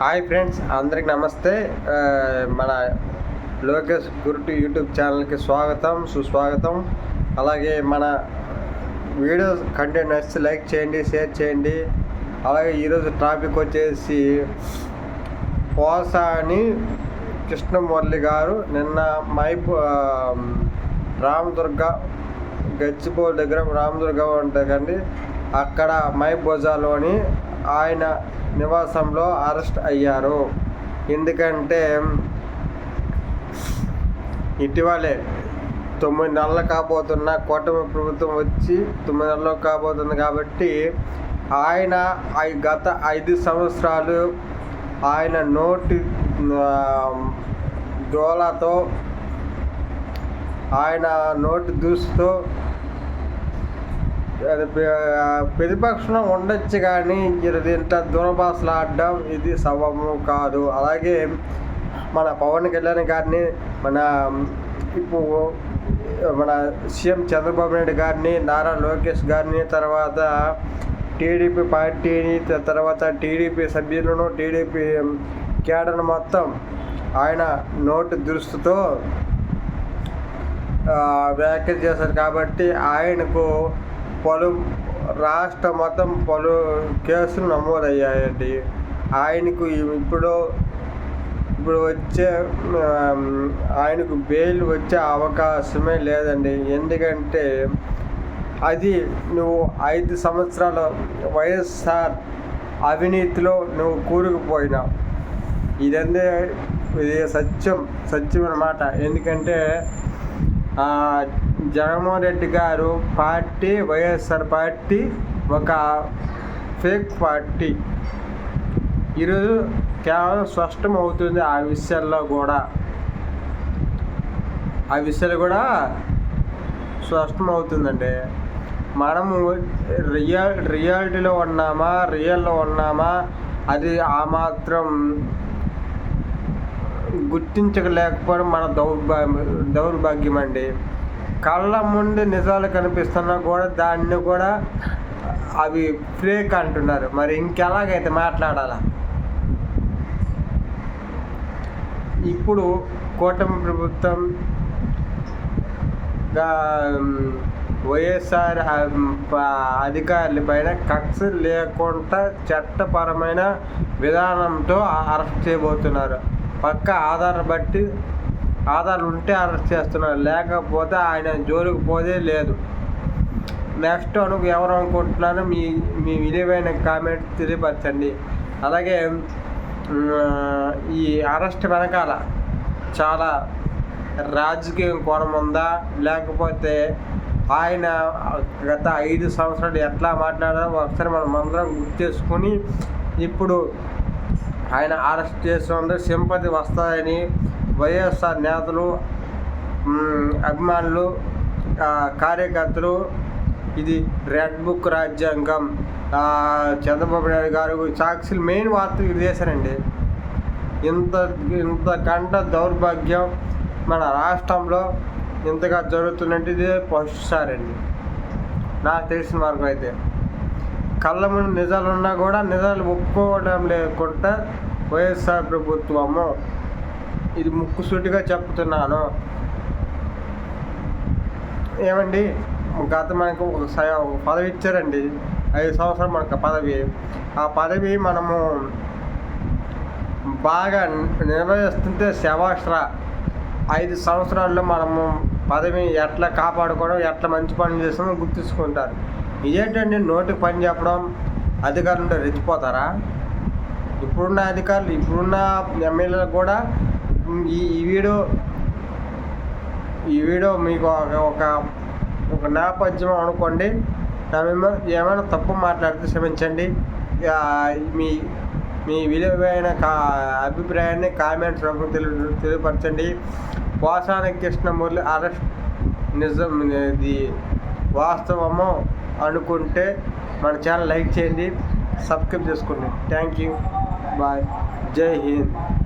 Hi friends అందరికి నమస్తే. మన లోకేష్ గురుటు యూట్యూబ్ ఛానల్కి స్వాగతం సుస్వాగతం. అలాగే మన వీడియో కంటెంట్ నచ్చితే లైక్ చేయండి షేర్ చేయండి. అలాగే ఈరోజు టాపిక్ వచ్చేసి పోసాని కృష్ణమురళి గారు నిన్న మైపు రామదుర్గ గచ్చిబౌలి దగ్గర రామదుర్గ ఉంటుందండి అక్కడ మైబోజాలోని ఆయన నివాసంలో అరెస్ట్ అయ్యారు. ఎందుకంటే ఇటీవలే తొమ్మిది నెలలు కాబోతున్న కూటమి ప్రభుత్వం వచ్చి తొమ్మిది నెలలు కాబోతుంది కాబట్టి ఆయన గత ఐదు సంవత్సరాలు ఆయన నోటి దోళతో డోలాతో ఆయన నోటి దూసుతో ప్రతిపక్షం ఉండొచ్చు కానీ దీంట్లో దూరభాషలు ఆడడం ఇది సవము కాదు. అలాగే మన పవన్ కళ్యాణ్ గారిని మన ఇప్పుడు మన సీఎం చంద్రబాబు నాయుడు గారిని నారా లోకేష్ గారిని తర్వాత టీడీపీ పార్టీని తర్వాత టీడీపీ సభ్యులను టీడీపీ కేడర్ మొత్తం ఆయన నోటు దురుస్తుతో వ్యాఖ్య వ్యాఖ్యలు చేశారు కాబట్టి ఆయనకు పలు రాష్ట్ర మొత్తం పలు కేసులు నమోదయ్యాయండి. ఆయనకు ఇప్పుడు ఇప్పుడు వచ్చే ఆయనకు బెయిల్ వచ్చే అవకాశమే లేదండి. ఎందుకంటే అది నువ్వు ఐదు సంవత్సరాల వైఎస్ఆర్ అవినీతిలో నువ్వు కూరుకుపోయినావు ఇదంతే ఇది సత్యం సత్యం అన్నమాట ఎందుకంటే జగన్మోహన్ రెడ్డి గారు పార్టీ వైఎస్ఆర్ పార్టీ ఒక ఫేక్ పార్టీ. ఈరోజు కేవలం స్పష్టం అవుతుంది ఆ విషయాల్లో కూడా. ఆ విషయాలు కూడా స్పష్టం అవుతుందండి మనము రియల్ రియాలిటీలో ఉన్నామా రియల్లో ఉన్నామా అది ఆ మాత్రం గుర్తించలేకపోవడం మన దౌర్భాగ్యం దౌర్భాగ్యం అండి కళ్ళ ముందు నిజాలు కనిపిస్తున్నా కూడా దాన్ని కూడా అవి ఫేక్ అంటున్నారు. మరి ఇంకెలాగైతే మాట్లాడాలా? ఇప్పుడు కూటమి ప్రభుత్వం వైఎస్ఆర్ అధికారుల పైన కక్ష లేకుండా చట్టపరమైన విధానంతో అరెస్ట్ చేయబోతున్నారు. పక్క ఆధార్ బట్టి ఆధార్ ఉంటే అరెస్ట్ చేస్తున్నారు. లేకపోతే ఆయన జోలికి పోదే లేదు. నెక్స్ట్ అనుకు ఎవరు అనుకుంటున్నారో మీ మీ విలువైన కామెంట్ తెలియపరచండి. అలాగే ఈ అరెస్ట్ వెనకాల చాలా రాజకీయం కోణం ఉందా? లేకపోతే ఆయన గత ఐదు సంవత్సరాలు ఎట్లా మాట్లాడారో ఒకసారి మనం అందరం గుర్తు చేసుకొని ఇప్పుడు ఆయన అరెస్ట్ చేస్తుంటే సింపతి వస్తాయని వైఎస్ఆర్ నేతలు అభిమానులు కార్యకర్తలు ఇది రెడ్ బుక్ రాజ్యాంగం. చంద్రబాబు నాయుడు గారు సాక్షులు మెయిన్ వార్త ఇది చేశారండి ఇంత ఇంతకంట దౌర్భాగ్యం మన రాష్ట్రంలో ఇంతగా జరుగుతున్నట్టు ఇదే ఫస్ట్ సార్ అండి నాకు తెలిసిన వరకు అయితే. కళ్ళ ముందు నిజాలు ఉన్నా కూడా నిజాలు ఒప్పుకోవడం లేకుండా వైఎస్ఆర్ ప్రభుత్వము ఇది ముక్కుసూటిగా చెప్తున్నాను. ఏమండి? గత మనకు ఒక స- పదవి ఇచ్చారండి. ఐదు సంవత్సరాలు మనకు పదవి. ఆ పదవి మనము బాగా నిర్వహిస్తుంటే శవాస్త్ర. ఐదు సంవత్సరాల్లో మనము పదవి ఎట్లా కాపాడుకోవడం ఎట్లా మంచి పనులు చేస్తామో గుర్తించుకుంటారు. ఇదేంటండి? నోటికి పని చెప్పడం అధికారులు రెచ్చిపోతారా? ఇప్పుడున్న అధికారులు ఇప్పుడున్న ఎమ్మెల్యేలు కూడా ఈ ఈ వీడియో ఈ వీడియో మీకు ఒక- ఒక ఒక నేపథ్యం అనుకోండి. ఏమైనా తప్పు మాట్లాడితే క్షమించండి. మీ మీ విలువైన కా అభిప్రాయాన్ని కామెంట్స్ రూపంలో తెలి తెలియపరచండి. వాసాన కృష్ణమూర్తి అరెస్ట్ నిజం ఇది వాస్తవము అనుకుంటే మన ఛానల్ లైక్ చేయండి. సబ్స్క్రైబ్ చేసుకోండి. Thank you. Bye. Jai Hind.